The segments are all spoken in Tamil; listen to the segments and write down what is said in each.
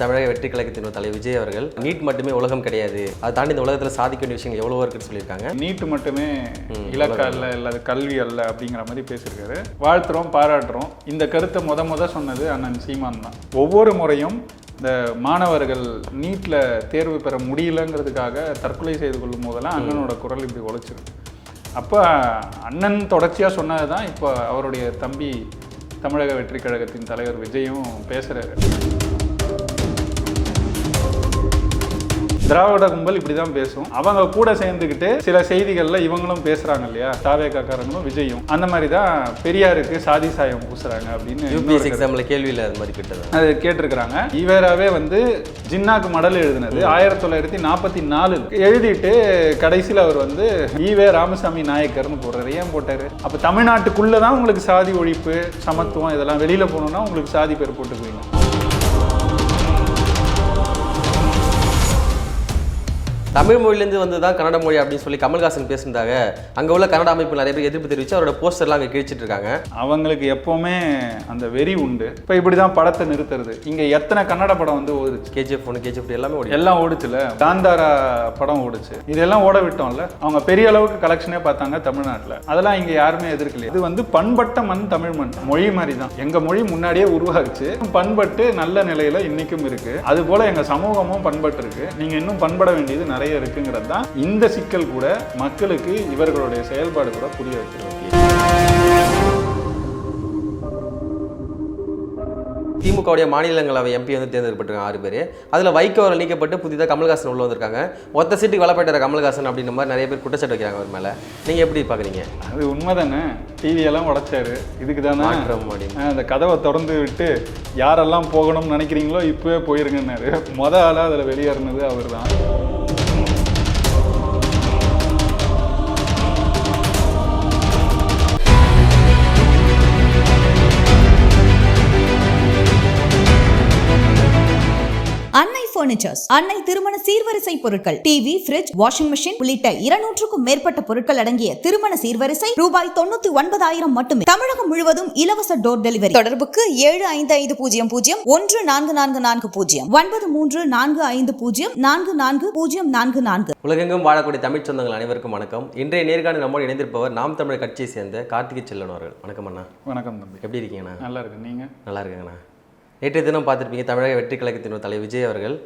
தமிழக வெற்றி கழகத்தின் தலைவர் விஜய் அவர்கள் நீட் மட்டுமே உலகம் கிடையாது. அதை தாண்டி இந்த உலகத்தில் சாதிக்க வேண்டிய விஷயங்கள் எவ்வளவோ இருக்குன்னு சொல்லியிருக்காங்க. நீட்டு மட்டுமே இலக்கு அல்ல இல்லாத கல்வி அல்ல அப்படிங்கிற மாதிரி பேசியிருக்காரு. வாழ்த்துறோம் பாராட்டுறோம். இந்த கருத்தை முத முத சொன்னது அண்ணன் சீமான் தான். ஒவ்வொரு முறையும் இந்த மாணவர்கள் நீட்டில் தேர்வு பெற முடியலங்கிறதுக்காக தற்கொலை செய்து கொள்ளும் போதெல்லாம் அண்ணனோட குரல் இப்படி உழைச்சிருக்கு அப்போ அண்ணன் தொடர்ச்சியாக சொன்னது தான் இப்போ அவருடைய தம்பி தமிழக வெற்றி கழகத்தின் தலைவர் விஜயும் பேசுகிறாரு திராவிட கும்பல் இப்படி தான் பேசும். அவங்க கூட சேர்ந்துக்கிட்டு சில செய்திகளில் இவங்களும் பேசுகிறாங்க இல்லையா? தாவேக்காக்காரங்களும் விஜயும். அந்த மாதிரி தான் பெரியாருக்கு சாதி சாயம் பூசுறாங்க அப்படின்னு யூபிஎஸ்சி எக்ஸாமில் கேள்வியில் அது மாதிரி கிட்டது? அது கேட்டிருக்கிறாங்க. ஈவேராவே வந்து ஜின்னாக்கு மடல் எழுதினது ஆயிரத்தி தொள்ளாயிரத்தி நாற்பத்தி நாலு எழுதிட்டு கடைசியில் அவர் வந்து ஈவே ராமசாமி நாயக்கர்னு போடுறாரு. ஏன் போட்டாரு? அப்போ தமிழ்நாட்டுக்குள்ளே தான் உங்களுக்கு சாதி ஒழிப்பு சமத்துவம் இதெல்லாம் வெளியில் போகணுன்னா உங்களுக்கு சாதி பேர் போட்டுக்குவீங்க. தமிழ் மொழியிலேருந்து வந்து தான் கன்னட மொழி அப்படின்னு சொல்லி கமல்ஹாசன் பேசியிருந்தாங்க. அங்கே உள்ள கன்னட அமைப்பு நிறைய பேர் எதிர்ப்பு தெரிவித்து அவரோட போஸ்டர்லாம் அங்கே கிழிச்சிட்டு இருக்காங்க அவங்களுக்கு எப்போவுமே அந்த வெறி உண்டு. இப்போ இப்படி தான் படத்தை நிறுத்துறது. இங்கே எத்தனை கன்னட படம் வந்து ஓடுச்சு? கேஜிஎஃப் ஒன்று கேஜிஎஃப் எல்லாமே ஓடி எல்லாம் ஓடுச்சுல. காந்தாரா படம் ஓடுச்சு. இதெல்லாம் ஓட விட்டோம்ல. அவங்க பெரிய அளவுக்கு கலெக்ஷனே பார்த்தாங்க தமிழ்நாட்டில். அதெல்லாம் இங்கே யாருமே எதிர்க்கல இது வந்து பண்பட்ட மண் தமிழ் மண். மொழி மாதிரி தான் எங்க மொழி முன்னாடியே உருவாகுச்சு. பண்பட்டு நல்ல நிலையில இன்னைக்கும் இருக்கு. அது போல எங்க சமூகமும் பண்பட்டு இருக்கு நீங்க இன்னும் பண்பட வேண்டியது நிறைய இருக்குங்கிறது தான் இந்த சிக்கல் கூட மக்களுக்கு இவர்களுடைய செயல்பாடு கூட புரிய வைக்கிறது. திமுகவுடைய மாநிலங்களவை எம்பி வந்து தேர்ந்தெடுக்கப்பட்டிருக்காங்க ஆறு பேர். அதில் வைகோ அவர்கள் நீக்கப்பட்டு புதிதாக கமல்ஹாசன் உள்ள வந்திருக்காங்க. ஒத்த சீட்டுக்கு வளப்பட்டார் கமல்ஹாசன் அப்படின்ற மாதிரி நிறைய பேர் குற்றச்சாட்டு வைக்கிறாங்க அவர் மேலே. நீங்கள் எப்படி பார்க்குறீங்க அது உண்மைதானே? டிவி எல்லாம் உடைச்சாரு. இதுக்கு தானே அந்த கதவை திறந்து விட்டு யாரெல்லாம் போகணும்னு நினைக்கிறீங்களோ இப்பவே போயிருங்கன்னாரு. மொத ஆளா அதில் வெளியேறினது அவர் தான் பர்னிச்சர்ஸ் அன்னை திருமண சீர்வரிசை பொருட்கள் டிவி ஃபிரிட்ஜ் வாஷிங் மெஷின் உள்ளிட்ட இருநூற்றுக்கும் மேற்பட்ட பொருட்கள் அடங்கிய திருமண சீர்வரிசை ரூபாய் தொண்ணூத்தி ஒன்பதாயிரம் மட்டுமே. தமிழகம் முழுவதும் இலவச டோர் டெலிவரி தொடர்புக்கு ஏழு ஐந்து ஐந்து பூஜ்ஜியம் பூஜ்ஜியம் ஒன்று நான்கு நான்கு நான்கு பூஜ்ஜியம். ஒன்பது மூன்று நான்கு ஐந்து பூஜ்ஜியம் நான்கு நான்கு பூஜ்ஜியம் நான்கு நான்கு. உலகெங்கும் வாழக்கூடிய தமிழ் சொந்தங்கள் அனைவருக்கும் வணக்கம். இன்றைய நேர்காணல் நம்மோடு இணைந்திருப்பவர் நாம் தமிழர் கட்சியை சேர்ந்த கார்த்திகை செல்லன் அவர்கள். வணக்கம் அண்ணா. வணக்கம் தம்பி. எப்படி இருக்கீங்கண்ணா? நல்லா இருக்கு நீங்க? நல்லா இருக்குங்கண்ணா. நேற்றைய தினம் பார்த்துருப்பீங்க தமிழக வெற்றி கழகத்தின் தலைவர் விஜய் அவர்கள்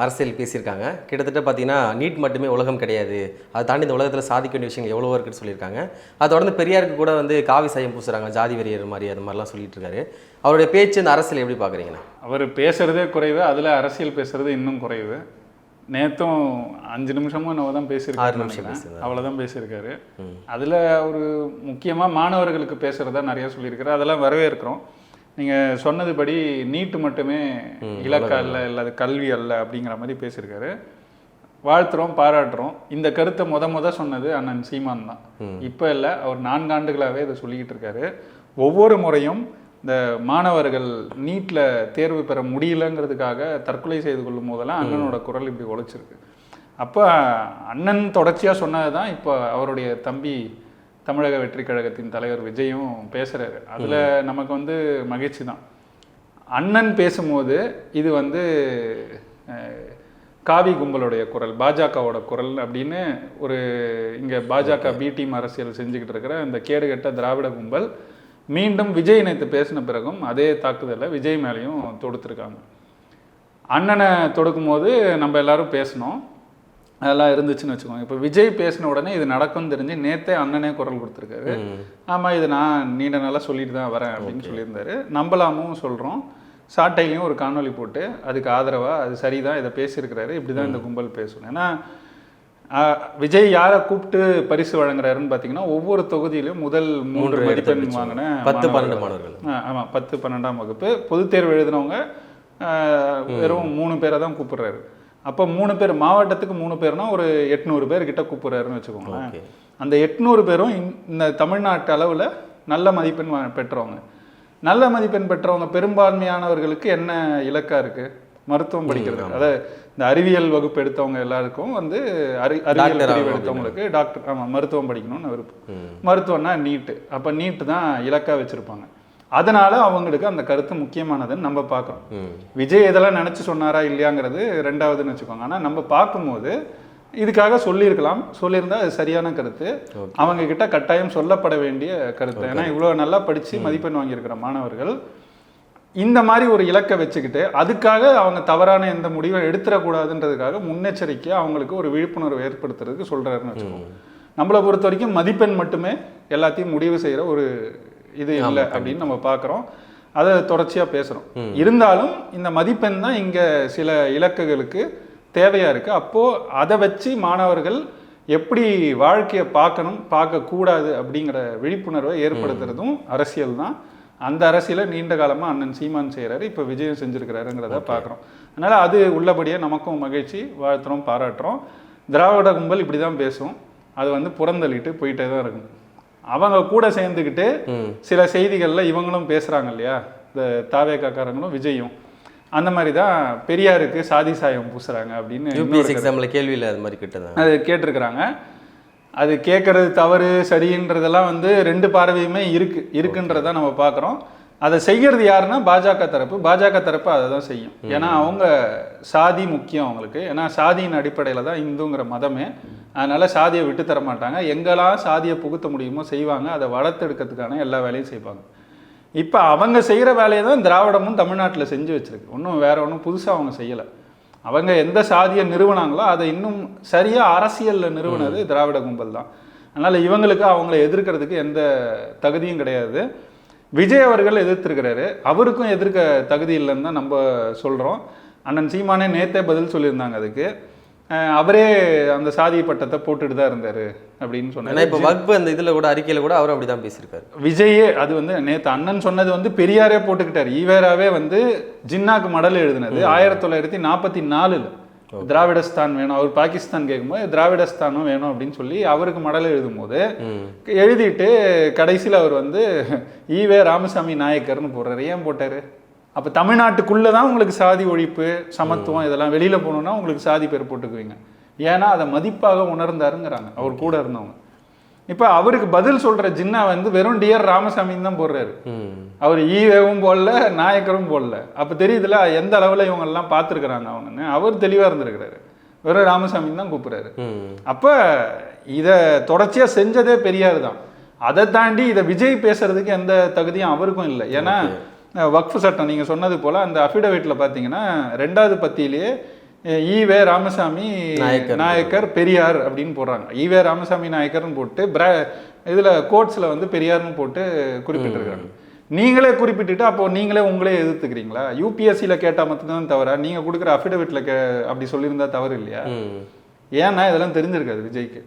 அரசியல் பேசியிருக்காங்க. கிட்டத்தட்ட பார்த்தீங்கன்னா நீட் மட்டுமே உலகம் கிடையாது. அதை தாண்டி இந்த உலகத்தில் சாதிக்க வேண்டிய விஷயங்கள் எவ்வளவோ இருக்குன்னு சொல்லியிருக்காங்க. அதை தொடர்ந்து பெரியாருக்கு கூட வந்து காவி சாயம் பூசுறாங்க ஜாதி வெறியர் மாதிரி அது மாதிரிலாம் சொல்லிட்டு இருக்காரு அவருடைய பேச்சு இந்த அரசியல் எப்படி பார்க்குறீங்கண்ணா? அவர் பேசுறதே குறைவு அதுல அரசியல் பேசுறது இன்னும் குறைவு. நேத்தும் அஞ்சு நிமிஷமும் நம்ம தான் பேசியிருக்காரு. அவ்வளவுதான் பேசியிருக்காரு. அதுல ஒரு முக்கியமா மாணவர்களுக்கு பேசுறதா நிறைய சொல்லியிருக்காரு. அதெல்லாம் வரவேற்கிறோம். நீங்க சொன்னதுபடி நீட்டு மட்டுமே இலக்கு அல்ல இல்லாத கல்வி அல்ல அப்படிங்கிற மாதிரி பேசியிருக்காரு. வாழ்த்துறோம் பாராட்டுறோம். இந்த கருத்தை முத முத சொன்னது அண்ணன் சீமான் தான். இப்போ இல்லை அவர் நான்காண்டுகளாகவே இதை சொல்லிக்கிட்டு இருக்காரு. ஒவ்வொரு முறையும் இந்த மாணவர்கள் நீட்டில் தேர்வு பெற முடியலங்கிறதுக்காக தற்கொலை செய்து கொள்ளும் போதெல்லாம் அண்ணனோட குரல் இப்படி உழைச்சிருக்கு அப்போ அண்ணன் தொடர்ச்சியாக சொன்னது தான் இப்போ அவருடைய தம்பி தமிழக வெற்றி கழகத்தின் தலைவர் விஜயும் பேசுகிறாரு அதில் நமக்கு வந்து மகிழ்ச்சி தான். அண்ணன் பேசும்போது இது வந்து காவி கும்பலுடைய குரல் பாஜகவோட குரல் அப்படின்னு ஒரு இங்கே பாஜக பி டீம் அரசியல் செஞ்சுக்கிட்டு இருக்கிற இந்த கேடுகெட்ட திராவிட கும்பல் மீண்டும் விஜய் நேற்று பேசின பிறகும் அதே தாக்குதலை விஜய் மேலேயும் தொடுத்துருக்காங்க. அண்ணனை தொடுக்கும்போது நம்ம எல்லாரும் பேசணும். அதெல்லாம் இருந்துச்சுன்னு வச்சுக்கோங்க. இப்போ விஜய் பேசின உடனே இது நடக்கும்னு தெரிஞ்சு நேத்தே அண்ணனே குரல் கொடுத்துருக்காரு. ஆமாம் இது நான் நீண்ட நாளாக சொல்லிட்டு தான் வரேன் அப்படின்னு சொல்லியிருந்தாரு. நம்பலாமும் சொல்கிறோம் சாட்டையிலையும் ஒரு காணொளி போட்டு அதுக்கு ஆதரவாக அது சரிதான் இதை பேசியிருக்கிறாரு. இப்படி தான் இந்த கும்பல் பேசணும். ஏன்னா விஜய் யாரை கூப்பிட்டு பரிசு வழங்குறாருன்னு பார்த்தீங்கன்னா ஒவ்வொரு தொகுதியிலும் முதல் மூன்று மதிப்பெண் வாங்கின பத்து பன்னெண்டு மாணவர்கள். மாணவர்கள். ஆ, ஆமா பத்து பன்னெண்டாம் வகுப்பு. பொதுத் தேர்வு எழுதினவங்க வெறும் மூணு பேரை தான் கூப்பிடுறாரு. அப்போ மூணு பேர் மாவட்டத்துக்கு மூணு பேர்னா ஒரு எட்நூறு பேர் கிட்ட கூப்பிடுறாருன்னு வச்சுக்கோங்களேன். அந்த எட்நூறு பேரும் இந்த- தமிழ்நாட்டு அளவில் நல்ல மதிப்பெண் பெற்றவங்க. நல்ல மதிப்பெண் பெற்றவங்க பெரும்பான்மையானவர்களுக்கு என்ன இலக்கா இருக்கு? மருத்துவம் படிக்கிறது. அதாவது இந்த அறிவியல் வகுப்பு எடுத்தவங்க எல்லாருக்கும் வந்து அறி அறிவியல் பிரிவு எடுத்தவங்களுக்கு டாக்டர் ஆமாம் மருத்துவம் படிக்கணும்னு விருப்பம். மருத்துவம்னா நீட்டு. அப்போ நீட்டு தான் இலக்கா வச்சுருப்பாங்க. அதனால அவங்களுக்கு அந்த கருத்து முக்கியமானதுன்னு நம்ம பார்க்குறோம் விஜய் இதெல்லாம் நினச்சி சொன்னாரா இல்லையாங்கிறது ரெண்டாவதுன்னு வச்சுக்கோங்க. ஆனால் நம்ம பார்க்கும்போது இதுக்காக சொல்லியிருக்கலாம். சொல்லியிருந்தா அது சரியான கருத்து. அவங்க கிட்ட கட்டாயம் சொல்லப்பட வேண்டிய கருத்து. ஏன்னா இவ்வளோ நல்லா படித்து மதிப்பெண் வாங்கியிருக்கிற மாணவர்கள் இந்த மாதிரி ஒரு இலக்கை வச்சுக்கிட்டு அதுக்காக அவங்க தவறான எந்த முடிவை எடுத்துடக்கூடாதுன்றதுக்காக முன்னெச்சரிக்கையாக அவங்களுக்கு ஒரு விழிப்புணர்வு ஏற்படுத்துறதுக்கு சொல்கிறாருன்னு வச்சுக்கோங்க. நம்மளை பொறுத்த வரைக்கும் மதிப்பெண் மட்டுமே எல்லாத்தையும் முடிவு செய்கிற ஒரு இது இல்லை அப்படின்னு நம்ம பார்க்குறோம். அதை தொடர்ச்சியாக பேசுகிறோம். இருந்தாலும் இந்த மதிப்பெண் தான் இங்கே சில இலக்குகளுக்கு தேவையாக இருக்குது. அப்போது அதை வச்சு மாணவர்கள் எப்படி வாழ்க்கையை பார்க்கணும் பார்க்கக்கூடாது அப்படிங்கிற விழிப்புணர்வை ஏற்படுத்துறதும் அரசியல் தான். அந்த அரசியலை நீண்ட காலமாக அண்ணன் சீமான் செய்கிறாரு. இப்போ விஜயம் செஞ்சுருக்கிறாருங்கிறத பார்க்குறோம். அதனால் அது உள்ளபடியே நமக்கும் மகிழ்ச்சி வாழ்த்துறோம் பாராட்டுறோம். திராவிட கும்பல் இப்படி தான் பேசும். அது வந்து புறந்தள்ளிட்டு போயிட்டே தான் இருக்கும். அவங்க கூட சேர்ந்துக்கிட்டு சில செய்திகளில் இவங்களும் பேசுகிறாங்க இல்லையா? இந்த தாவேக்காக்காரங்களும் விஜயும். அந்த மாதிரி தான் பெரியாருக்கு சாதி சாயம் பூசுறாங்க அப்படின்னு யூபிஎஸ்சி எக்ஸாமில் கேள்வியில் அது மாதிரி கிட்டதான் அது கேட்டிருக்கிறாங்க. அது கேட்கறது தவறு சரின்றதெல்லாம் வந்து ரெண்டு பார்வையுமே இருக்கு. இருக்குன்றதை நம்ம பார்க்குறோம். அதை செய்யறது யாருன்னா பாஜக தரப்பு. பாஜக தரப்பு அதை தான் செய்யும். ஏன்னா அவங்க சாதி முக்கியம் அவங்களுக்கு. ஏன்னா சாதியின் அடிப்படையில் தான் இந்துங்கிற மதமே. அதனால சாதியை விட்டு தர மாட்டாங்க. எங்கெல்லாம் சாதியை புகுத்த முடியுமோ செய்வாங்க. அதை வளர்த்தெடுக்கிறதுக்கான எல்லா வேலையும் செய்வாங்க. இப்போ அவங்க செய்கிற வேலையை தான் திராவிடமும் தமிழ்நாட்டில் செஞ்சு வச்சிருக்கு. ஒன்றும் வேற ஒன்றும் புதுசாக அவங்க செய்யலை. அவங்க எந்த சாதியை நிறுவனாங்களோ அதை இன்னும் சரியாக அரசியலில் நிறுவனது திராவிட கும்பல் தான். அதனால் இவங்களுக்கு அவங்கள எதிர்க்கிறதுக்கு எந்த தகுதியும் கிடையாது. விஜய் அவர்கள் எதிர்த்திருக்கிறாரு. அவருக்கும் எதிர்க்க தகுதி இல்லைன்னு தான் நம்ம சொல்கிறோம் அண்ணன் சீமானே நேத்தே பதில் சொல்லியிருந்தாங்க அதுக்கு. அவரே அந்த சாதி பட்டத்தை போட்டுட்டு தான் இருந்தார் அப்படின்னு சொன்னார். இப்போ வக்பு அந்த இதில் கூட அறிக்கையில் கூட அவரும் அப்படி தான் பேசியிருக்காரு. விஜயே அது வந்து நேத்து அண்ணன் சொன்னது வந்து பெரியாரே போட்டுக்கிட்டாரு. ஈவேராவே வந்து ஜின்னாக்கு மடல் எழுதினது ஆயிரத்தி தொள்ளாயிரத்தி நாற்பத்தி நாலுல. திராவிடஸ்தான் வேணும். அவர் பாகிஸ்தான் கேட்கும்போது திராவிடஸ்தானும் வேணும் அப்படின்னு சொல்லி அவருக்கு மடல் எழுதும்போது எழுதிட்டு கடைசியில் அவர் வந்து ஈவே ராமசாமி நாயக்கர்னு போடுறாரு. ஏன் போட்டாரு? அப்போ தமிழ்நாட்டுக்குள்ளே தான் உங்களுக்கு சாதி ஒழிப்பு சமத்துவம் இதெல்லாம் வெளியில் போகணுன்னா உங்களுக்கு சாதி பேர் போட்டுக்குவீங்க. ஏன்னா அதை மதிப்பாக உணர்ந்தாருங்கிறாங்க. அவர் கூட இருந்தவங்க. இப்போ அவருக்கு பதில் சொல்ற ஜின்னா வந்து வெறும் டிஆர் ராமசாமின்னு தான் போடுறாரு. அவர் ஈவேவும் போடல நாயக்கரும் போடல. அப்போ தெரியுதுல எந்த அளவில் இவங்க எல்லாம் பார்த்துருக்குறாங்க அவங்கன்னு அவர் தெளிவாக இருந்திருக்கிறாரு. வெறும் ராமசாமின்னு தான் கூப்பிடுறாரு. அப்போ இதை தொடர்ச்சியாக செஞ்சதே பெரியார் தான். அதை தாண்டி இதை விஜய் பேசுறதுக்கு எந்த தகுதியும் அவருக்கும் இல்லை. ஏன்னா வக்ஃப் சட்டம் நீங்கள் சொன்னது போல் அந்த அஃபிடவிட்டில் பார்த்தீங்கன்னா ரெண்டாவது பத்தியிலேயே ஈவே ராமசாமி நாயக்கர். நாயக்கர் பெரியார் அப்படின்னு போடுறாங்க. ஈவே ராமசாமி நாயக்கர்னு போட்டு பிரா இதில் கோட்ஸில் வந்து பெரியார்னு போட்டு குறிப்பிட்டிருக்காங்க. நீங்களே குறிப்பிட்டுட்டு அப்போ நீங்களே உங்களே எதிர்த்துக்கிறீங்களா? யூபிஎஸ்சியில் கேட்டால் மட்டும்தான் தவறா? நீங்கள் கொடுக்குற அஃபிடவிட்டில் கே அப்படி சொல்லியிருந்தா தவறு இல்லையா? ஏன்னா இதெல்லாம் தெரிஞ்சிருக்காது விஜய்க்கு.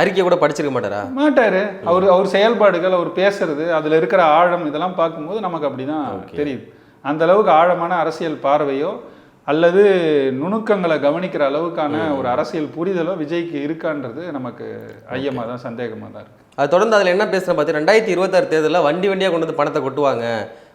அறிக்கை கூட படிச்சிருக்க மாட்டாரா? மாட்டாரு. அவர் அவர் செயல்பாடுகள் அவர் பேசுறது அதுல இருக்கிற ஆழம் இதெல்லாம் பார்க்கும்போது நமக்கு அப்படிதான் தெரியுது. அந்த அளவுக்கு ஆழமான அரசியல் பார்வையோ அல்லது நுணுக்கங்களை கவனிக்கிற அளவுக்கான ஒரு அரசியல் புரிதலோ விஜய்க்கு இருக்கான்றது நமக்கு ஐயமா தான் சந்தேகமா தான் இருக்கு. அது தொடர்ந்து அதில் என்ன பேசுகிறேன் பார்த்தீங்கன்னா ரெண்டாயிரத்தி இருபத்தாறு தேர்தலில் வண்டி வண்டியாக கொண்டு வந்து பணத்தை கொட்டுவாங்க.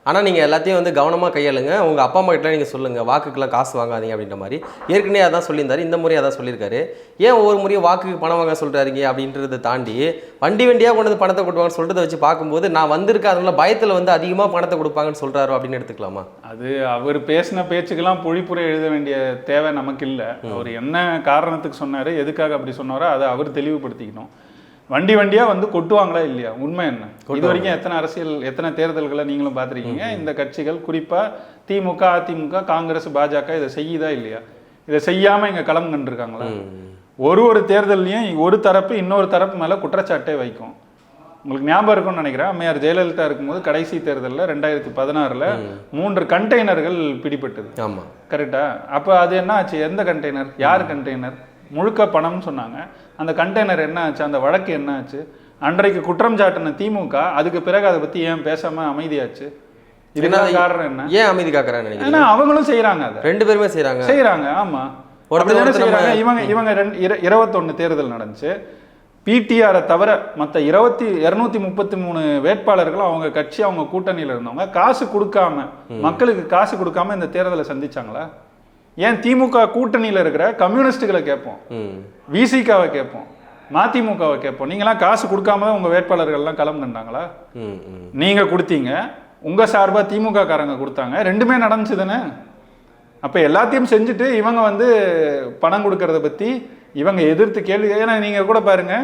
ஆனால் நீங்கள் எல்லாத்தையும் வந்து கவனமாக கையாளுங்க. உங்கள் அப்பா அம்மா கிட்ட நீங்கள் சொல்லுங்கள் வாக்குக்கெல்லாம் காசு வாங்காதீங்க அப்படின்ற மாதிரி. ஏற்கனவே அதான் சொல்லியிருந்தாரு. இந்த முறை அதான் சொல்லியிருக்காரு. ஏன் ஒவ்வொரு முறையும் வாக்குக்கு பணம் வாங்க சொல்கிறாருங்க அப்படின்றத தாண்டி வண்டி வண்டியாக கொண்டு வந்து பணத்தை கொட்டுவாங்கன்னு சொல்கிறத வச்சு பார்க்கும்போது நான் வந்திருக்க அதனால பயத்தில் வந்து அதிகமாக பணத்தை கொடுப்பாங்கன்னு சொல்கிறாரோ அப்படின்னு எடுத்துக்கலாமா? அது அவர் பேசின பேச்சுக்கெல்லாம் பொழிப்புரை எழுத வேண்டிய தேவை நமக்கு இல்லை. அவர் என்ன காரணத்துக்கு சொன்னாரு எதுக்காக அப்படி சொன்னாரோ அதை அவர் தெளிவுபடுத்திக்கணும். வண்டி வண்டியா வந்து கொட்டுவாங்களா இல்லையா? உண்மை என்ன? இது வரைக்கும் எத்தனை அரசியல் எத்தனை தேர்தல்களை நீங்களும் பார்த்துருக்கீங்க? இந்த கட்சிகள் குறிப்பா திமுக அதிமுக காங்கிரஸ் பாஜக இதை செய்யுதா இல்லையா? இதை செய்யாம இங்க களம் கண்டிருக்காங்களா? ஒரு ஒரு தேர்தல்லையும் ஒரு தரப்பு இன்னொரு தரப்பு மேல குற்றச்சாட்டே வைக்கும். உங்களுக்கு ஞாபகம் இருக்கும்னு நினைக்கிறேன். அம்மையார் ஜெயலலிதா இருக்கும்போது கடைசி தேர்தலில் ரெண்டாயிரத்தி பதினாறுல மூன்று கண்டெய்னர்கள் பிடிபட்டது. ஆமாம் கரெக்டா அப்போ அது என்ன ஆச்சு? எந்த கண்டெய்னர் யார் கண்டெய்னர் முழுக்க பணம்னு சொன்னாங்க. அந்த கண்டெய்னர் என்ன ஆச்சு? அந்த வழக்கு என்ன ஆச்சு? அன்றைக்கு குற்றம் சாட்டின திமுக அதுக்கு பிறகு அதை பத்தி ஏன் பேசாம அமைதியாச்சு? இதுக்கான காரணம் என்ன? ஏன் அமைதி நினைக்கிறேன் ஏன்னா அவங்களும் செய்றாங்க அதை. ரெண்டு பேருமே செய்கிறாங்க செய்றாங்க ஆமா. ஒருத்தர் அப்படிதானே ஒருத்தர் செய்றாங்க. நம்ம- இவங்க இவங்க ரெண்டு இர- இருபத்தொன்னு தேர்தல் நடந்துச்சு. பிடிஆரை தவிர மற்ற இருபத்தி இருநூத்தி முப்பத்தி மூணு வேட்பாளர்களும் அவங்க கட்சி அவங்க கூட்டணியில இருந்தவங்க காசு கொடுக்காம மக்களுக்கு காசு கொடுக்காம இந்த தேர்தலை சந்திச்சாங்களா? ஏன் திமுக கூட்டணியில இருக்கிற கம்யூனிஸ்டுகளை கேட்போம். விசிகாவை கேட்போம். மதிமுகவை கேட்போம். நீங்களாம் காசு கொடுக்காம தான் உங்க வேட்பாளர்கள்லாம் களம் கண்டாங்களா? ம் ம். நீங்க கொடுத்தீங்க. உங்கள் சார்பாக திமுக காரங்க கொடுத்தாங்க. ரெண்டுமே நடந்துச்சு தானே? அப்போ எல்லாத்தையும் செஞ்சுட்டு இவங்க வந்து பணம் கொடுக்கறத பற்றி இவங்க எதிர்த்து கேள்வி ஏன்னா நீங்கள் கூட பாருங்க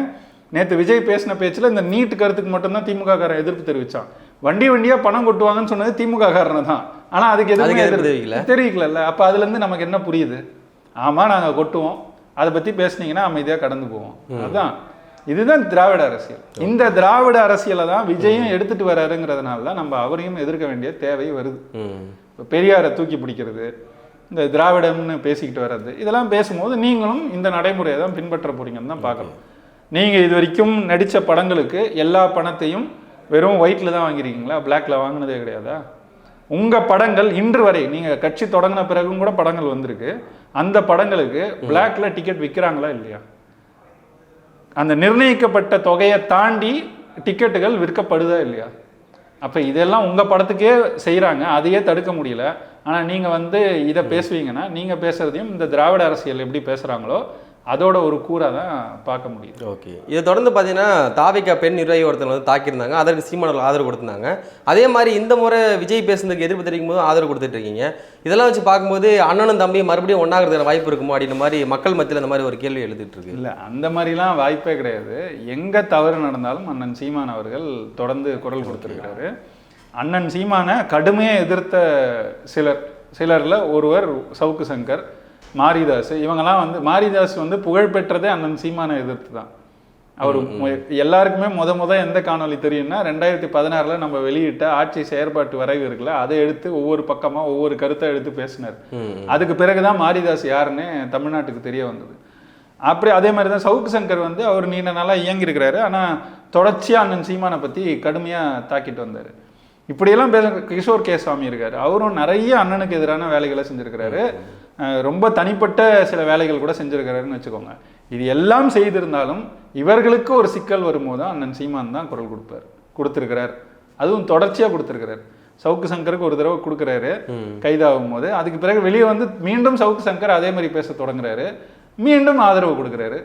நேற்று விஜய் பேசின பேச்சில் இந்த நீட் கருத்துக்கு மட்டும்தான் திமுக காரன் எதிர்ப்பு தெரிவிச்சான். வண்டி வண்டியாக பணம் கொட்டுவாங்கன்னு சொன்னது திமுக காரனை தான். ஆனால் அதுக்கு எதுவுமே தெரிவிக்கல. தெரிவிக்கல அப்போ அதுலேருந்து நமக்கு என்ன புரியுது? ஆமாம் நாங்கள் கொட்டுவோம். அதை பற்றி பேசுனீங்கன்னா அமைதியாக கடந்து போவோம். அதுதான் இதுதான் திராவிட அரசியல். இந்த திராவிட அரசியலை தான் விஜயும் எடுத்துட்டு வராருங்கிறதுனால தான் நம்ம அவரையும் எதிர்க்க வேண்டிய தேவை வருது. இப்போ பெரியாரை தூக்கி பிடிக்கிறது இந்த திராவிடம்னு பேசிக்கிட்டு வர்றது இதெல்லாம் பேசும்போது நீங்களும் இந்த நடைமுறையை தான் பின்பற்ற போறீங்கன்னு தான் பார்க்கணும். நீங்கள் இது வரைக்கும் நடித்த படங்களுக்கு எல்லா பணத்தையும் வெறும் ஒயிட்டில் தான் வாங்கியிருக்கீங்களா பிளாக்ல வாங்கினதே கிடையாதா? உங்கள் படங்கள் இன்று வரை நீங்கள் கட்சி தொடங்கின பிறகும் கூட படங்கள் வந்திருக்கு. அந்த படங்களுக்கு பிளாக்ல டிக்கெட் விற்கிறாங்களா இல்லையா? அந்த நிர்ணயிக்கப்பட்ட தொகையை தாண்டி டிக்கெட்டுகள் விற்கப்படுதா இல்லையா? அப்போ இதெல்லாம் உங்கள் படத்துக்கே செய்கிறாங்க அதையே தடுக்க முடியல. ஆனால் நீங்கள் வந்து இதை பேசுவீங்கன்னா நீங்கள் பேசுகிறதையும் இந்த திராவிட அரசியல் எப்படி பேசுகிறாங்களோ அதோட ஒரு கூறாக தான் பார்க்க முடியுது. ஓகே. இதை தொடர்ந்து பார்த்தீங்கன்னா தாவிக்கா பெண் நிர்வாகி ஒருத்தர் வந்து தாக்கியிருந்தாங்க. அதற்கு சீமானவர்கள் ஆதரவு கொடுத்திருந்தாங்க. அதே மாதிரி இந்த முறை விஜய் பேசுனதுக்கு எதிர்ப்பு தெரிவிக்கும் போது ஆதரவு கொடுத்துட்டு இருக்கீங்க. இதெல்லாம் வச்சு பார்க்கும்போது அண்ணனும் தம்பியும் மறுபடியும் ஒன்றாகிறதுக்கு வாய்ப்பு இருக்குமோ அப்படின்ற மாதிரி மக்கள் மத்தியில் இந்த மாதிரி ஒரு கேள்வி எழுதிட்டு இருக்கு. இல்லை அந்த மாதிரிலாம் வாய்ப்பே கிடையாது. எங்கே தவறு நடந்தாலும் அண்ணன் சீமான் அவர்கள் தொடர்ந்து குரல் கொடுத்துருக்கிறாரு. அண்ணன் சீமானை கடுமையாக எதிர்த்த சிலர் சிலரில் ஒருவர் சவுக்கு சங்கர் மாரிதாஸ் இவங்கெல்லாம் வந்து மாரிதாஸ் வந்து புகழ்பெற்றதே அண்ணன் சீமானை எதிர்த்து தான் அவர் எல்லாருக்குமே முத முத எந்த காணொளி தெரியும்னா ரெண்டாயிரத்தி பதினாறுல நம்ம வெளியிட்ட ஆட்சி செயற்பாட்டு வரைவு இருக்குல்ல அதை எடுத்து ஒவ்வொரு பக்கமா ஒவ்வொரு கருத்தை எடுத்து பேசினார். அதுக்கு பிறகுதான் மாரிதாஸ் யாருன்னு தமிழ்நாட்டுக்கு தெரிய வந்தது. அப்படி அதே மாதிரி தான் சவுக்கு சங்கர் வந்து அவர் நீண்ட நாளாக இயங்கியிருக்கிறாரு. ஆனால் தொடர்ச்சியாக அண்ணன் சீமானை பற்றி கடுமையாக தாக்கிட்டு வந்தார். இப்படியெல்லாம் பேச கிஷோர் கே சுவாமி இருக்காரு. அவரும் நிறைய அண்ணனுக்கு எதிரான வேலைகளை செஞ்சுருக்கிறாரு. ரொம்ப தனிப்பட்ட சில வேலைகள் கூட செஞ்சுருக்கிறாருன்னு வச்சுக்கோங்க. இது எல்லாம் செய்திருந்தாலும் இவர்களுக்கு ஒரு சிக்கல் வரும்போது அண்ணன் சீமான் தான் குரல் கொடுப்பார். கொடுத்துருக்கிறார். அதுவும் தொடர்ச்சியாக கொடுத்துருக்கிறார். சவுக்கு சங்கருக்கு ஒரு தடவை கொடுக்குறாரு. கைதாகும் போது அதுக்கு பிறகு வெளியே வந்து மீண்டும் சவுக்கு சங்கர் அதே மாதிரி பேச தொடங்குறாரு. மீண்டும் ஆதரவு கொடுக்குறாரு.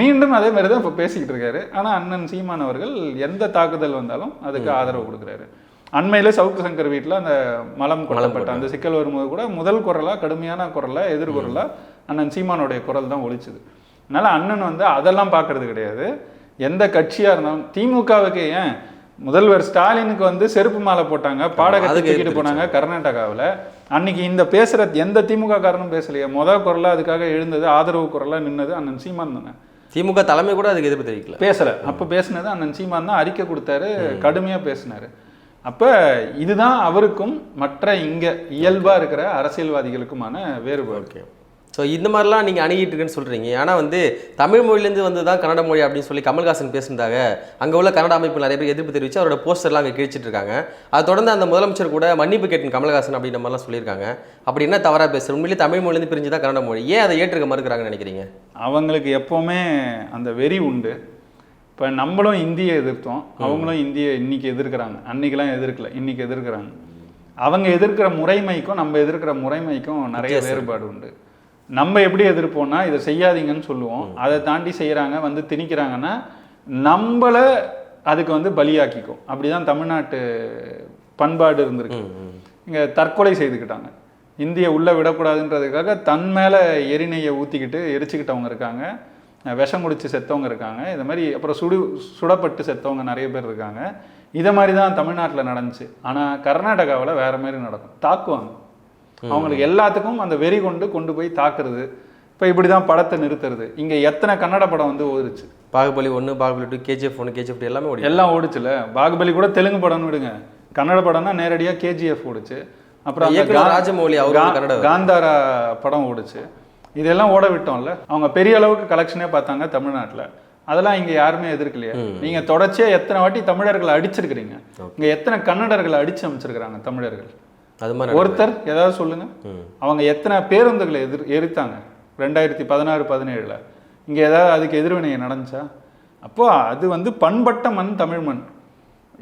மீண்டும் அதே மாதிரி தான் இப்போ பேசிக்கிட்டு இருக்காரு. ஆனால் அண்ணன் சீமான் அவர்கள் எந்த தாக்குதல் வந்தாலும் அதுக்கு ஆதரவு கொடுக்குறாரு. அண்மையில சவுக்கு சங்கர் வீட்டில் அந்த மலம் கொல்லப்பட்ட அந்த சிக்கல் வரும்போது கூட முதல் குரலா கடுமையான குரலா எதிர்குரலா அண்ணன் சீமானுடைய குரல் தான் ஒலிச்சுது. அதனால அண்ணன் வந்து அதெல்லாம் பார்க்கறது கிடையாது. எந்த கட்சியா இருந்தாலும் திமுகவுக்கு ஏன் முதல்வர் ஸ்டாலினுக்கு வந்து செருப்பு மாலை போட்டாங்க பாடகத்தை தூக்கிட்டு போனாங்க கர்நாடகாவில். அன்னைக்கு இந்த பேசுற எந்த திமுக காரனும் பேசலையே. முத குரலா அதுக்காக எழுந்தது ஆதரவு குரலா நின்னது அண்ணன் சீமான் தானே. திமுக தலைமை கூட அதுக்கு எதிர்ப்பு தெரிவிக்கல. பேசல. அப்ப பேசுனது அண்ணன் சீமான் தான் அறிக்கை கொடுத்தாரு கடுமையா பேசினாரு. அப்ப இதுதான் அவருக்கும் மற்ற இங்க இயல்பா இருக்கிற அரசியல்வாதிகளுக்குமான வேறுபாடு. ஓகே. ஸோ இந்த மாதிரிலாம் நீங்கள் அணுகிட்டு இருக்குன்னு சொல்கிறீங்க ஆனால் வந்து தமிழ் மொழியிலேருந்து வந்து தான் கன்னட மொழி அப்படின்னு சொல்லி கமல்ஹாசன் பேசுனதாக அங்கே உள்ள கன்னட அமைப்பு நிறைய பேர் எதிர்ப்பு தெரிவித்து அவரோட போஸ்டர்லாம் அங்கே கிழிச்சிட்டு இருக்காங்க. அதை தொடர்ந்து அந்த முதலமைச்சர் கூட மன்னிப்பு கேட்டும் கமல்ஹாசன் அப்படின்ற மாதிரிலாம் சொல்லியிருக்காங்க. அப்படி என்ன தவறாக பேசுகிறேன் உண்மையிலேயே தமிழ் மொழியிலேருந்து பிரிஞ்சு தான் கன்னட மொழி. ஏன் அதை ஏற்றுக்க மறுக்கிறாங்கன்னு நினைக்கிறீங்க? அவங்களுக்கு எப்பவுமே அந்த வெறி உண்டு. இப்போ நம்மளும் இந்தியை எதிர்த்தோம் அவங்களும் இந்தியை இன்னைக்கு எதிர்க்கிறாங்க. அன்னைக்கெல்லாம் எதிர்க்கல இன்னைக்கு எதிர்க்கிறாங்க. அவங்க எதிர்க்கிற முறைமைக்கும் நம்ம எதிர்க்கிற முறைமைக்கும் நிறைய வேறுபாடு உண்டு. நம்ம எப்படி எதிர்ப்போம்னா இதை செய்யாதீங்கன்னு சொல்லுவோம். அதை தாண்டி செய்கிறாங்க வந்து திணிக்கிறாங்கன்னா நம்மளை அதுக்கு வந்து பலியாக்கிக்கும். அப்படிதான் தமிழ்நாட்டு பண்பாடு இருந்திருக்கு. இங்கே தற்கொலை செய்துக்கிட்டாங்க. இந்தியை உள்ளே விடக்கூடாதுன்றதுக்காக தன் மேலே எரிநெய்யை ஊற்றிக்கிட்டு எரிச்சுக்கிட்டவங்க இருக்காங்க. விஷம் குடிச்சு செத்தவங்க இருக்காங்க. இது மாதிரி அப்புறம் சுடு சுடப்பட்டு செத்தவங்க நிறைய பேர் இருக்காங்க. இதை மாதிரி தான் தமிழ்நாட்டில் நடந்துச்சு. ஆனால் கர்நாடகாவில் வேற மாதிரி நடக்கும். தாக்குவாங்க. அவங்களுக்கு எல்லாத்துக்கும் அந்த வெறி கொண்டு கொண்டு போய் தாக்குறது. இப்போ இப்படி தான் படத்தை நிறுத்துறது. இங்கே எத்தனை கன்னட படம் வந்து ஓடுச்சு. பாகுபலி ஒன்று பாகுபலி டூ கேஜிஎஃப் ஒன்று கேஜிஎஃப் எல்லாமே ஓடி எல்லாம் ஓடுச்சுல. பாகுபலி கூட தெலுங்கு படம்னு விடுங்க. கன்னட படம்னா நேரடியாக கேஜிஎஃப் ஓடுச்சு. அப்புறம் ராஜமௌலி அவரு காந்தாரா படம் ஓடுச்சு. இதெல்லாம் ஓட விட்டோம்ல. அவங்க பெரிய அளவுக்கு கலெக்ஷனே பார்த்தாங்க தமிழ்நாட்டுல. அதெல்லாம் இங்க யாருமே எதிர்க்கலையே. நீங்க தொடர்ச்சியா எத்தனை வாட்டி தமிழர்களை அடிச்சிருக்கிறீங்க? இங்க எத்தனை கன்னடர்களை அடிச்சு அமைச்சிருக்கிறாங்க தமிழர்கள்? அது மாதிரி ஒருத்தர் ஏதாவது சொல்லுங்க. அவங்க எத்தனை பேருந்துகளை எதிர் எரித்தாங்க? ரெண்டாயிரத்தி பதினாறு பதினேழுல. இங்க ஏதாவது அதுக்கு எதிர்வினை நடந்துச்சா? அப்போ அது வந்து பண்பட்ட மண் தமிழ் மண்.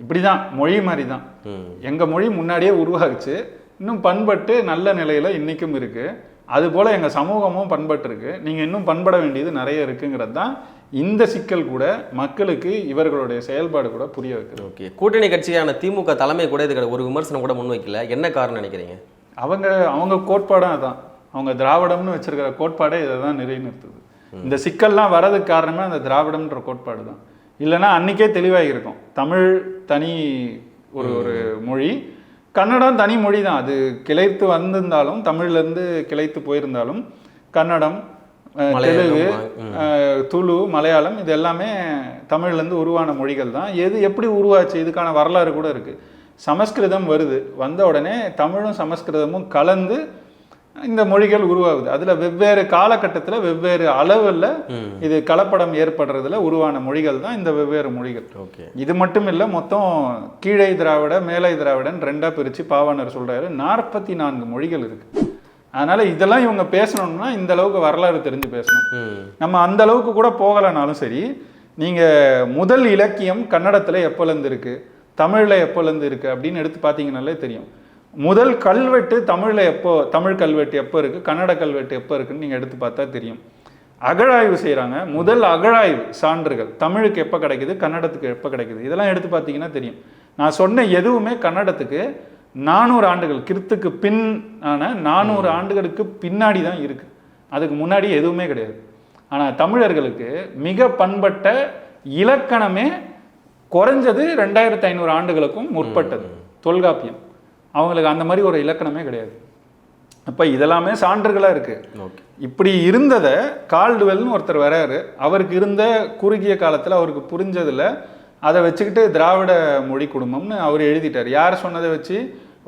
இப்படிதான் மொழி மாதிரி தான் ம். எங்க மொழி முன்னாடியே உருவாகுச்சு. இன்னும் பண்பட்டு நல்ல நிலையில இன்னைக்கும் இருக்கு. அது போல எங்க சமூகமும் பண்பட்டு இருக்கு நீங்க இன்னும் பண்பட வேண்டியது நிறைய இருக்குங்கிறது தான் இந்த சிக்கல் கூட மக்களுக்கு இவர்களுடைய செயல்பாடு கூட புரிய வைக்குது ஓகே. கூட்டணி கட்சியான திமுக தலைமை கூட இதுக்கு ஒரு விமர்சனம் கூட முன்வைக்கல என்ன காரணம் நினைக்கிறீங்க? அவங்க அவங்க கோட்பாடும் அதான். அவங்க திராவிடம்னு வச்சிருக்கிற கோட்பாடே இதை தான் நிலைநிறுத்துது. இந்த சிக்கல்லாம் வரதுக்கு காரணமே அந்த திராவிடம்ன்ற கோட்பாடு தான். இல்லைன்னா அன்னைக்கே தெளிவாகி இருக்கும் தமிழ் தனி ஒரு ஒரு மொழி கன்னடம் தனி மொழி தான். அது கிளைத்து வந்திருந்தாலும் தமிழ்லேருந்து கிளைத்து போயிருந்தாலும் கன்னடம் தெலுங்கு துளு மலையாளம் இது எல்லாமே தமிழ்லேருந்து உருவான மொழிகள் தான். எது எப்படி உருவாச்சு? இதுக்கான வரலாறு கூட இருக்குது சமஸ்கிருதம் வருது. வந்த உடனே தமிழும் சமஸ்கிருதமும் கலந்து இந்த மொழிகள் உருவாகுது. அதில் வெவ்வேறு காலகட்டத்தில் வெவ்வேறு அளவில் இது கலப்படம் ஏற்படுறதுல உருவான மொழிகள் தான் இந்த வெவ்வேறு மொழிகள். ஓகே. இது மட்டும் இல்லை மொத்தம் கீழை திராவிட மேலை திராவிடன் ரெண்டாக பிரித்து பாவாணர் சொல்கிறாரு நாற்பத்தி நான்கு மொழிகள் இருக்குது அதனால் இதெல்லாம் இவங்க பேசணும்னா இந்த அளவுக்கு வரலாறு தெரிஞ்சு பேசணும். நம்ம அந்த அளவுக்கு கூட போகலைனாலும் சரி நீங்கள் முதல் இலக்கியம் கன்னடத்தில் எப்போலேருந்து இருக்குது தமிழில் எப்போலேருந்து இருக்குது அப்படின்னு எடுத்து பார்த்தீங்கனாலே தெரியும். முதல் கல்வெட்டு தமிழில் எப்போ தமிழ் கல்வெட்டு எப்போ இருக்குது கன்னட கல்வெட்டு எப்போ இருக்குன்னு நீங்கள் எடுத்து பார்த்தா தெரியும். அகழாய்வு செய்கிறாங்க முதல் அகழாய்வு சான்றுகள். தமிழுக்கு எப்போ கிடைக்குது கன்னடத்துக்கு எப்போ கிடைக்குது? இதெல்லாம் எடுத்து பார்த்தீங்கன்னா தெரியும். நான் சொன்ன எதுவுமே கன்னடத்துக்கு நானூறு ஆண்டுகள் கிறித்துக்கு பின் ஆன நானூறு ஆண்டுகளுக்கு பின்னாடி தான் இருக்குது அதுக்கு முன்னாடி எதுவுமே கிடையாது. ஆனால் தமிழர்களுக்கு மிக பண்பட்ட இலக்கணமே குறைஞ்சது ரெண்டாயிரத்தி ஐநூறு ஆண்டுகளுக்கும் முற்பட்டது. தொல்காப்பியம். அவங்களுக்கு அந்த மாதிரி ஒரு இலக்கணமே கிடையாது. அப்போ இதெல்லாமே சான்றுகளாக இருக்குது ஓகே. இப்படி இருந்ததை கால்டுவெல்னு ஒருத்தர் வராரு. அவருக்கு இருந்த குறுகிய காலத்தில் அவருக்கு புரிஞ்சதில் அதை வச்சுக்கிட்டு திராவிட மொழி குடும்பம்னு அவர் எழுதிட்டார். யார் சொன்னதை வச்சு?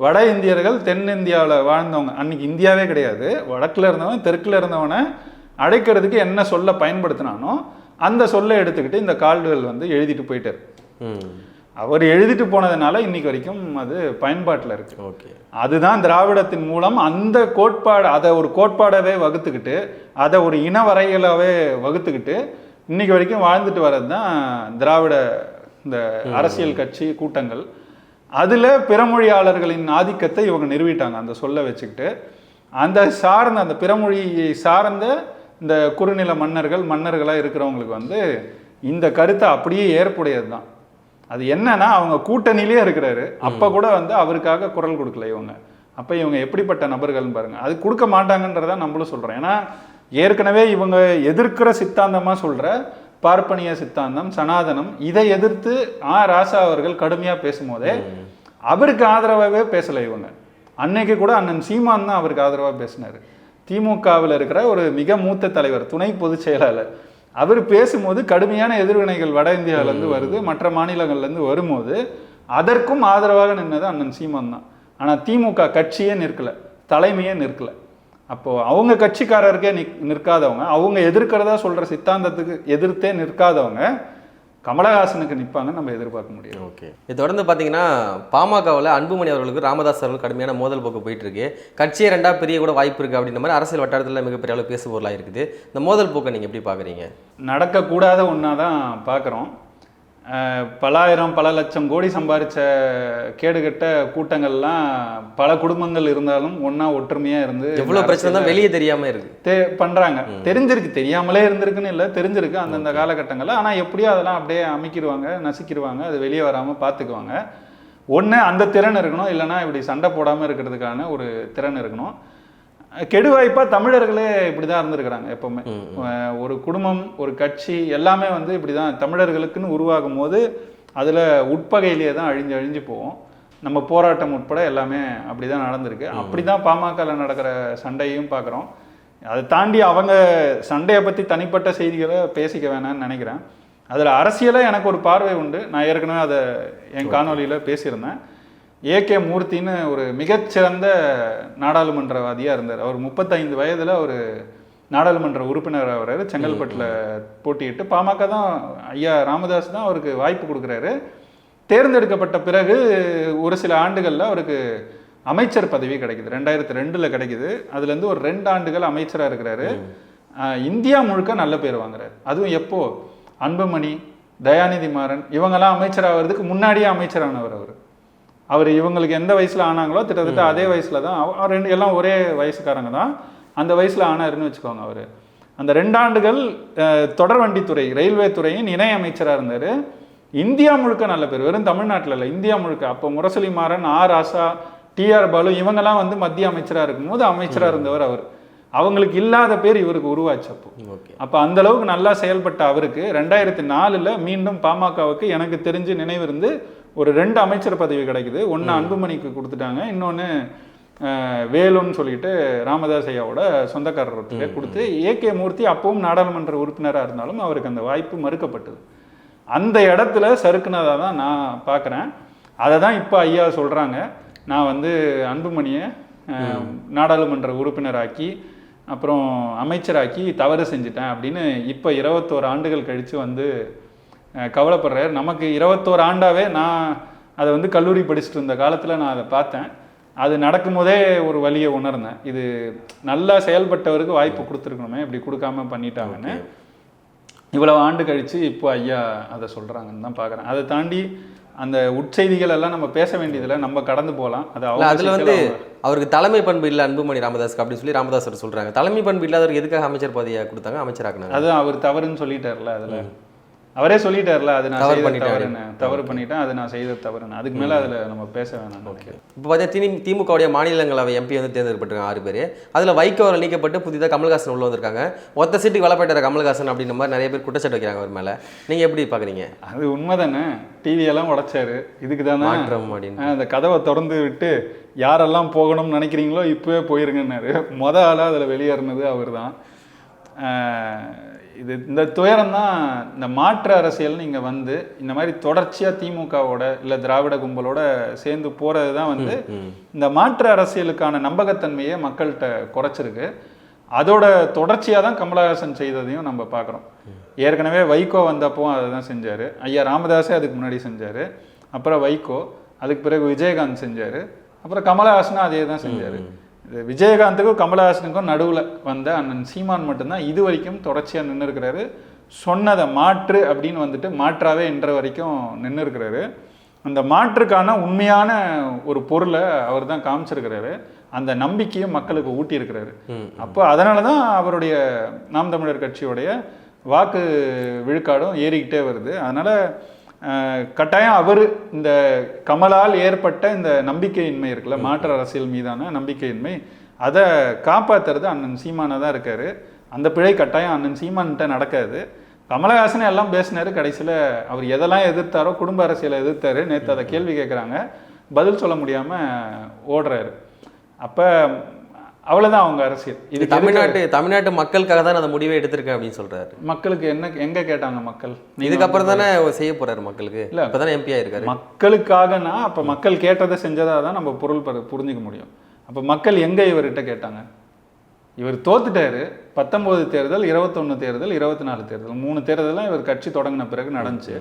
வட இந்தியர்கள் தென்னிந்தியாவில் வாழ்ந்தவங்க. அன்னைக்கு இந்தியாவே கிடையாது. வடக்கில் இருந்தவன் தெற்கில் இருந்தவனை அழைக்கிறதுக்கு என்ன சொல்ல பயன்படுத்தினானோ அந்த சொல்லை எடுத்துக்கிட்டு இந்த கால்டுவெல் வந்து எழுதிட்டு போயிட்டார். அவர் எழுதிட்டு போனதுனால இன்னைக்கு வரைக்கும் அது பயன்பாட்டில் இருக்கு. ஓகே. அதுதான் திராவிடத்தின் மூலம் அந்த கோட்பாடு அதை ஒரு கோட்பாடாவே வகுத்துக்கிட்டு அதை ஒரு இன வரையலாவே வகுத்துக்கிட்டு இன்னைக்கு வரைக்கும் வாழ்ந்துட்டு வர்றது தான் திராவிட இந்த அரசியல் கட்சி கூட்டங்கள். அதில் பிறமொழியாளர்களின் ஆதிக்கத்தை இவங்க நிறுவிட்டாங்க அந்த சொல்ல வச்சுக்கிட்டு. அந்த சார்ந்த அந்த பிறமொழியை சார்ந்த இந்த குறுநில மன்னர்கள் மன்னர்களாக இருக்கிறவங்களுக்கு வந்து இந்த கருத்தை அப்படியே ஏற்புடையது தான் அது என்னன்னா அவங்க கூட்டணியிலே இருக்கிறாரு. அப்ப கூட வந்து அவருக்காக குரல் கொடுக்கல இவங்க. அப்ப இவங்க எப்படிப்பட்ட நபர்கள்னு பாருங்க. அது கொடுக்க மாட்டாங்கன்றத நம்மளும் சொல்றோம். ஏன்னா ஏற்கனவே இவங்க எதிர்க்கிற சித்தாந்தமா சொல்ற பார்ப்பனிய சித்தாந்தம் சனாதனம் இதை எதிர்த்து ஆ ராசா அவர்கள் கடுமையா பேசும்போதே அவருக்கு ஆதரவாகவே பேசல இவங்க. அன்னைக்கு கூட அண்ணன் சீமான் தான் அவருக்கு ஆதரவா பேசினாரு. திமுகவில் இருக்கிற ஒரு மிக மூத்த தலைவர் துணை பொதுச் செயலாளர் அவர் பேசும்போது கடுமையான எதிர்வினைகள் வட இந்தியாவிலேருந்து வருது மற்ற மாநிலங்கள்லேருந்து வரும்போது அதற்கும் ஆதரவாக நின்னது அண்ணன் சீமான் தான். ஆனால் திமுக கட்சியே நிற்கலை தலைமையே நிற்கலை. அப்போது அவங்க கட்சிக்காரருக்கே நிக் நிற்காதவங்க அவங்க எதிர்க்கிறதா சொல்கிற சித்தாந்தத்துக்கு எதிர்த்தே நிற்காதவங்க கமலஹாசனுக்கு நிற்பாங்கன்னு நம்ம எதிர்பார்க்க முடியாது. ஓகே. இது தொடர்ந்து பார்த்தீங்கன்னா பாமகவில் அன்புமணி அவர்களுக்கு ராமதாஸ் அவர்கள் கடுமையான மோதல் போக்கு போயிட்டு இருக்கு கட்சியே ரெண்டா பிரிய கூட வாய்ப்பு இருக்கு அப்படின்ற மாதிரி அரசியல் வட்டாரத்தில் மிகப்பெரிய அளவு பேசுபொருளாக இருக்குது இந்த மோதல் போக்கை நீங்கள் எப்படி பார்க்குறீங்க? நடக்கக்கூடாத ஒன்றா தான் பார்க்குறோம். பலாயிரம் பல லட்சம் கோடி சம்பாரிச்ச கேடுகட்ட கூட்டங்கள்லாம் பல குடும்பங்கள் இருந்தாலும் ஒன்றா ஒற்றுமையாக இருந்து எவ்வளோ பிரச்சனை தான் வெளியே தெரியாமல் இருக்கு. தே பண்றாங்க. தெரிஞ்சிருக்கு. தெரியாமலே இருந்திருக்குன்னு இல்லை. தெரிஞ்சிருக்கு அந்தந்த காலகட்டங்களில். ஆனால் எப்படியோ அதெல்லாம் அப்படியே அமைக்கிடுவாங்க நசுக்கிடுவாங்க அது வெளியே வராமல் பார்த்துக்குவாங்க ஒன்று அந்த திறன் இருக்கணும். இல்லைன்னா இப்படி சண்டை போடாமல் இருக்கிறதுக்கான ஒரு திறன் இருக்கணும். கெடுவாய்ப்பாக தமிழர்களே இப்படி தான் இருந்திருக்கிறாங்க எப்போவுமே. ஒரு குடும்பம் ஒரு கட்சி எல்லாமே வந்து இப்படி தான் தமிழர்களுக்குன்னு உருவாகும் போது அதில் உட்பகையிலேயே தான் அழிஞ்சு அழிஞ்சு போவோம். நம்ம போராட்டம் உட்பட எல்லாமே அப்படி தான் நடந்திருக்கு. அப்படி தான் பாமகவில் நடக்கிற சண்டையும் பார்க்குறோம். அதை தாண்டி அவங்க சண்டையை பற்றி தனிப்பட்ட செய்திகளை பேசிக்க வேணாம்னு நினைக்கிறேன். அதில் அரசியலாக எனக்கு ஒரு பார்வை உண்டு. நான் ஏற்கனவே அதை என் காணொலியில் பேசியிருந்தேன். ஏகே மூர்த்தின்னு ஒரு மிகச்சிறந்த நாடாளுமன்றவாதியாக இருந்தார். அவர் முப்பத்தைந்து வயதில் அவர் நாடாளுமன்ற உறுப்பினர் ஆகிறாரு. செங்கல்பட்டில் போட்டியிட்டு பாமக தான் ஐயா ராமதாஸ் தான் அவருக்கு வாய்ப்பு கொடுக்குறாரு. தேர்ந்தெடுக்கப்பட்ட பிறகு ஒரு சில ஆண்டுகளில் அவருக்கு அமைச்சர் பதவி கிடைக்குது. ரெண்டாயிரத்தி ரெண்டில் கிடைக்குது. அதுலேருந்து ஒரு ரெண்டு ஆண்டுகள் அமைச்சராக இருக்கிறாரு. இந்தியா முழுக்க நல்ல பேர் வாங்குறாரு. அதுவும் எப்போ? அன்புமணி தயாநிதி மாறன் இவங்கெல்லாம் அமைச்சராகிறதுக்கு முன்னாடியே அமைச்சரானவர் அவர். அவர் இவங்களுக்கு எந்த வயசில் ஆனாங்களோ கிட்டத்தட்ட அதே வயசில் தான் ரெண்டு எல்லாம் ஒரே வயசுக்காரங்க தான். அந்த வயசில் ஆனாருன்னு வச்சுக்கோங்க அவர். அந்த ரெண்டாண்டுகள் அஹ், தொடர்வண்டித்துறை ரயில்வே துறையின் இணை அமைச்சராக இருந்தார். இந்தியா முழுக்க நல்ல பேர். வெறும் தமிழ்நாட்டில் இல்லை இந்தியா முழுக்க. அப்போ முரசொலி மாறன் ஆர் ஆசா டிஆர் பாலு இவங்கெல்லாம் வந்து மத்திய அமைச்சராக இருக்கும்போது அமைச்சராக இருந்தவர் அவர். அவங்களுக்கு இல்லாத பேர் இவருக்கு உருவாச்சு அப்போ. ஓகே. அப்போ அந்த அளவுக்கு நல்லா செயல்பட்ட அவருக்கு ரெண்டாயிரத்தி நாலில் மீண்டும் பாமகவுக்கு எனக்கு தெரிஞ்சு நினைவு இருந்து ஒரு ரெண்டு அமைச்சர் பதவி கிடைக்குது. ஒன்று அன்புமணிக்கு கொடுத்துட்டாங்க. இன்னொன்று வேலுன்னு சொல்லிட்டு ராமதாஸ் ஐயாவோட சொந்தக்காரர் ஒருத்தர் கொடுத்து ஏகே மூர்த்தி அப்பவும் நாடாளுமன்ற உறுப்பினராக இருந்தாலும் அவருக்கு அந்த வாய்ப்பு மறுக்கப்பட்டது. அந்த இடத்துல சறுக்குனதாக தான் நான் பார்க்குறேன் அதை தான் இப்போ ஐயா சொல்கிறாங்க நான் வந்து அன்புமணியை நாடாளுமன்ற உறுப்பினராக்கி அப்புறம் அமைச்சராக்கி தவறு செஞ்சுட்டேன் அப்படின்னு இப்போ இருபத்தோரு ஆண்டுகள் கழித்து வந்து கவலைப்படுறாரு. நமக்கு இருபத்தோரு ஆண்டாவே நான் அதை வந்து கல்லூரி படிச்சுட்டு இருந்த காலத்தில் நான் அதை பார்த்தேன். அது நடக்கும்போதே ஒரு வழியை உணர்ந்தேன். இது நல்லா செயல்பட்டவருக்கு வாய்ப்பு கொடுத்துருக்கணுமே இப்படி கொடுக்காம பண்ணிட்டாங்கன்னு. இவ்வளவு ஆண்டு கழிச்சு இப்போ ஐயா அதை சொல்றாங்கன்னு தான் பார்க்குறேன். அதை தாண்டி அந்த உட்செய்திகள் எல்லாம் நம்ம பேச வேண்டியதில்லை. நம்ம கடந்து போகலாம். அது அதுல வந்து அவருக்கு தலைமை பண்பு இல்ல அன்புமணி ராமதாஸ்க்கு அப்படின்னு சொல்லி ராமதாஸ் அவர் சொல்றாங்க. தலைமை பண்பு இல்லாதவருக்கு எதுக்காக அமைச்சர் பதவியை கொடுத்தாங்க? அமைச்சராக்குனாங்க. அது அவர் தவறுன்னு சொல்லிட்டார்ல அதுல. அவரே சொல்லிட்டார்ல அது நான் தவறு பண்ணிட்டேன் தவறு பண்ணிட்டேன் அது நான் செய்த தவறுன்னு. அதுக்கு மேல அதுல நம்ம பேச வேணாம் ஓகே. இப்போ பார்த்தீங்கன்னா திமுகவுடைய மாநிலங்களவை எம்பி வந்து தேர்ந்தெடுக்கப்பட்டிருக்காங்க ஆறு பேர். அதில் வைகோ அவர்கள் நீக்கப்பட்டு புதிதாக கமல்ஹாசன் உள்ள வந்திருக்காங்க. ஒத்த சீட்டுக்கு வளப்பட்டார் கமல்ஹாசன் அப்படின்ற மாதிரி நிறைய பேர் குற்றச்சாட்டு வைக்கிறாங்க அவர் மேலே. நீங்கள் எப்படி பார்க்குறீங்க அது உண்மைதானே. டிவி எல்லாம் உடைச்சாரு. இதுக்கு தானே அந்த கதவை திறந்து விட்டு யாரெல்லாம் போகணும்னு நினைக்கிறீங்களோ இப்போவே போயிருங்கன்னாரு. மொத ஆளாக அதில் வெளியேறினது அவர் தான் இது இந்த துயரம் தான் இந்த மாற்று அரசியல் நீங்கள் வந்து இந்த மாதிரி தொடர்ச்சியாக திமுகவோட இல்லை திராவிட கும்பலோட சேர்ந்து போகிறது தான் வந்து இந்த மாற்று அரசியலுக்கான நம்பகத்தன்மையை மக்கள்கிட்ட குறைச்சிருக்கு. அதோட தொடர்ச்சியாக தான் கமலஹாசன் செய்ததையும் நம்ம பார்க்குறோம். ஏற்கனவே வைகோ வந்தப்போ அதை தான் செஞ்சார். ஐயா ராமதாஸே அதுக்கு முன்னாடி செஞ்சார். அப்புறம் வைகோ அதுக்கு பிறகு விஜயகாந்த் செஞ்சார். அப்புறம் கமலஹாசனும் அதே தான் செஞ்சார். விஜயகாந்துக்கும் கமலஹாசனுக்கும் நடுவில் வந்த அண்ணன் சீமான் மட்டும்தான் இது வரைக்கும் தொடர்ச்சியாக நின்று இருக்கிறாரு சொன்னதை மாற்று அப்படின்னு வந்துட்டு மாற்றாவே இன்ற வரைக்கும் நின்று இருக்கிறாரு அந்த மாற்றுக்கான உண்மையான ஒரு பொருளை அவர் தான் காமிச்சிருக்கிறாரு. அந்த நம்பிக்கையும் மக்களுக்கு ஊட்டியிருக்கிறாரு. அப்போ அதனால தான் அவருடைய நாம் தமிழர் கட்சியுடைய வாக்கு விழுக்காடும் ஏறிக்கிட்டே வருது. அதனால் கட்டாயம் அவர் இந்த கமலால் ஏற்பட்ட இந்த நம்பிக்கையின்மை இருக்குல்ல மாற்று அரசியல் மீதான நம்பிக்கையின்மை அதை காப்பாத்துறது அண்ணன் சீமானா தான் இருக்காரு. அந்த பிழை கட்டாயம் அண்ணன் சீமான்கிட்ட நடக்காது. கமலஹாசன் எல்லாம் பேசினாரு கடைசியில் அவர் எதெல்லாம் எதிர்த்தாரோ குடும்ப அரசியலை எதிர்த்தாரு. நேற்று அதை கேள்வி கேட்குறாங்க பதில் சொல்ல முடியாமல் ஓடுறாரு. அப்போ அவ்வளோதான் அவங்க அரசியல். இது தமிழ்நாட்டு தமிழ்நாட்டு மக்களுக்காக தான் அந்த முடிவை எடுத்திருக்கேன் அப்படின்னு சொல்றாரு. மக்களுக்கு என்ன எங்க கேட்டாங்க மக்கள்? இதுக்கப்புறம் தானே செய்ய போறாரு மக்களுக்கு. இல்ல. இப்போ தானே எம்பி ஆயிருக்காரு மக்களுக்காகனா அப்ப மக்கள் கேட்டதை செஞ்சதா தான் நம்ம பொருள் புரிஞ்சுக்க முடியும். அப்ப மக்கள் எங்க இவர்கிட்ட கேட்டாங்க? இவர் தோத்துட்டாரு. பத்தொன்பது தேர்தல் இருபத்தொன்னு தேர்தல் இருபத்தி நாலு தேர்தல். மூணு தேர்தலாம் இவர் கட்சி தொடங்கின பிறகு நடந்துச்சு.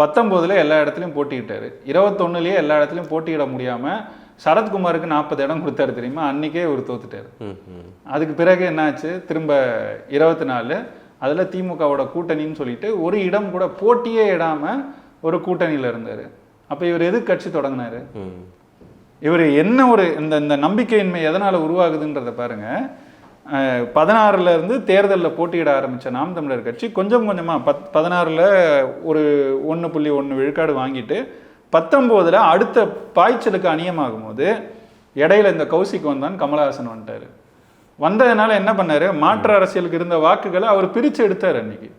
பத்தொன்பதுல எல்லா இடத்துலையும் போட்டிக்கிட்டாரு இருபத்தொன்னுலயே எல்லா இடத்துலையும் போட்டியிட முடியாம சரத்குமாருக்கு நாற்பது இடம் கொடுத்தாரு தெரியுமா? அன்னைக்கே இவர் தோத்துட்டாரு. அதுக்கு பிறகு என்னாச்சு? திரும்ப இருபத்தி நாலு அதில் திமுகவோட கூட்டணின்னு சொல்லிட்டு ஒரு இடம் கூட போட்டியே இடாம ஒரு கூட்டணியில் இருந்தார். அப்போ இவர் எதுக்கு கட்சி தொடங்கினாரு? இவர் என்ன ஒரு இந்த இந்த நம்பிக்கையின்மை எதனால் உருவாகுதுன்றதை பாருங்க. அஹ், பதினாறுல இருந்து தேர்தலில் போட்டியிட ஆரம்பித்த நாம் தமிழர் கட்சி கொஞ்சம் கொஞ்சமாக பத் பதினாறில் ஒரு ஒன்று புள்ளி ஒன்று விழுக்காடு வாங்கிட்டு பத்தொம்போதில் அடுத்த பாய்ச்சலுக்கு அணியமாகும் போது இடையில இந்த கௌசிக் வந்தான் கமலஹாசன் வந்துட்டாரு. வந்ததுனால என்ன பண்ணாரு? மாற்று அரசியலுக்கு இருந்த வாக்குகளை அவர் பிரித்து எடுத்தார் அன்னைக்கு.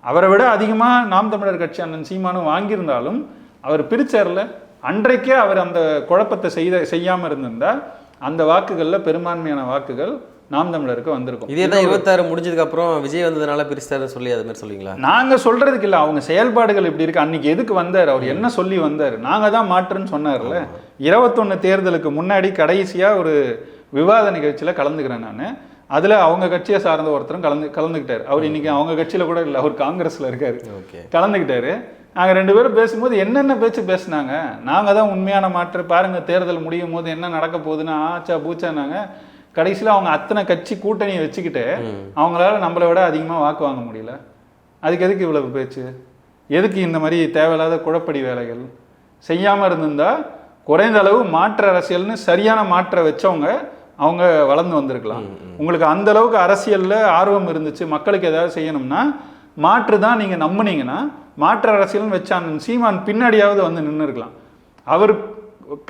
அவரை விட அதிகமாக நாம் தமிழர் கட்சி அண்ணன் சீமானும் வாங்கியிருந்தாலும் அவர் பிரிச்சார்ல. அன்றைக்கே அவர் அந்த குழப்பத்தை செய்த செய்யாமல் இருந்திருந்தா அந்த வாக்குகளில் பெரும்பான்மையான வாக்குகள் நாம் தமிழருக்கு வந்திருக்கும். இதே தான் இருபத்தாறு முடிஞ்சதுக்கு அப்புறம் விஜய் வந்ததுனால பிரிஸ்டாருன்னு சொல்லி அது மாதிரி சொல்லுவீங்களா நாங்க சொல்றதுக்கு இல்ல அவங்க செயல்பாடுகள் இப்படி இருக்கு. அன்னைக்கு எதுக்கு வந்தார்? அவர் என்ன சொல்லி வந்தார்? நாங்க தான் மாற்றுன்னு சொன்னார்ல. இருபத்தொன்னு தேர்தலுக்கு முன்னாடி கடைசியா ஒரு விவாத நிகழ்ச்சியில கலந்துக்கிறேன் நான். அதுல அவங்க கட்சியை சார்ந்த ஒருத்தரும் கலந்து கலந்துக்கிட்டாரு. அவர் இன்னைக்கு அவங்க கட்சியில கூட இல்லை அவர் காங்கிரஸ்ல இருக்காரு. ஓகே. கலந்துக்கிட்டாரு. நாங்க ரெண்டு பேரும் பேசும்போது என்னென்ன பேச்சு பேசுனாங்க? நாங்க தான் உண்மையான மாற்று. பாருங்க தேர்தல் முடியும் போது என்ன நடக்க போகுதுன்னு ஆச்சா பூச்சானாங்க கடைசியில் அவங்க அத்தனை கட்சி கூட்டணியை வச்சுக்கிட்டு அவங்களால நம்மளை விட அதிகமாக வாக்கு வாங்க முடியல. அதுக்கு எதுக்கு இவ்வளவு பேச்சு? எதுக்கு இந்த மாதிரி தேவையில்லாத குழப்படி வேலைகள்? செய்யாமல் இருந்திருந்தா குறைந்த அளவு மாற்று அரசியல்னு சரியான மாற்றை வச்சவங்க அவங்க வளர்ந்து வந்திருக்கலாம். உங்களுக்கு அந்த அளவுக்கு அரசியல்ல ஆர்வம் இருந்துச்சு மக்களுக்கு ஏதாவது செய்யணும்னா மாற்று தான் நீங்க நம்புனீங்கன்னா மாற்று அரசியல்னு வச்சான் சீமான் பின்னாடியாவது வந்து நின்று இருக்கலாம் அவர்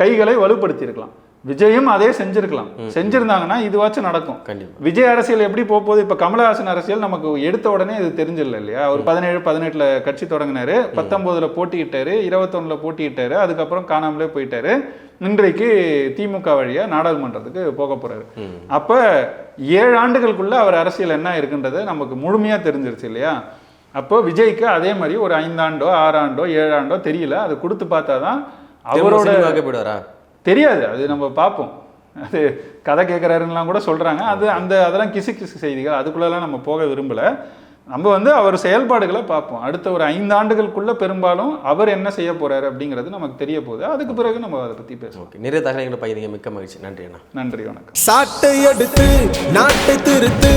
கைகளை வலுப்படுத்தி இருக்கலாம் விஜயும் அதே செஞ்சிருக்கலாம். செஞ்சிருந்தாங்கன்னா இதுவாச்சும் நடக்கும். விஜய் அரசியல் எப்படி போக போகுது இப்போ கமலஹாசன் அரசியல் நமக்கு எடுத்த உடனே இது தெரிஞ்சிடல இல்லையா? அவர் பதினேழு பதினெட்டுல கட்சி தொடங்கினாரு. பத்தொன்பதுல போட்டியிட்டாரு. இருபத்தொன்னுல போட்டியிட்டாரு. அதுக்கப்புறம் காணாமலே போயிட்டாரு. இன்றைக்கு திமுக வழியா நாடாளுமன்றத்துக்கு போக போறாரு. அப்ப ஏழு ஆண்டுகளுக்குள்ள அவர் அரசியல் என்ன இருக்குன்றது நமக்கு முழுமையா தெரிஞ்சிருச்சு இல்லையா? அப்போ விஜய்க்கு அதே மாதிரி ஒரு ஐந்தாண்டோ ஆறாண்டோ ஏழாண்டோ தெரியல. அது கொடுத்து பார்த்தாதான் அவரோட அவரோட போயிடுவாரா? தெரியாது அது நம்ம பார்ப்போம். அது கதை கேட்குறாருலாம் கூட சொல்கிறாங்க அது அந்த அதெல்லாம் கிசு கிசு செய்திகள் அதுக்குள்ளெல்லாம் நம்ம போக விரும்பல. நம்ம வந்து அவர் செயல்பாடுகளை பார்ப்போம். அடுத்த ஒரு ஐந்து ஆண்டுகளுக்குள்ள பெரும்பாலும் அவர் என்ன செய்ய போறாரு அப்படிங்கிறது நமக்கு தெரிய போகுது. அதுக்கு பிறகு நம்ம அதை பற்றி பேசுவோம். ஓகே நிறைய தகவல்களை பகிர்ந்தீங்க. மிக்க மகிழ்ச்சி. நன்றி அண்ணா. நன்றி வணக்கம் சாட்டை எடுத்து நாட்டை திருத்து.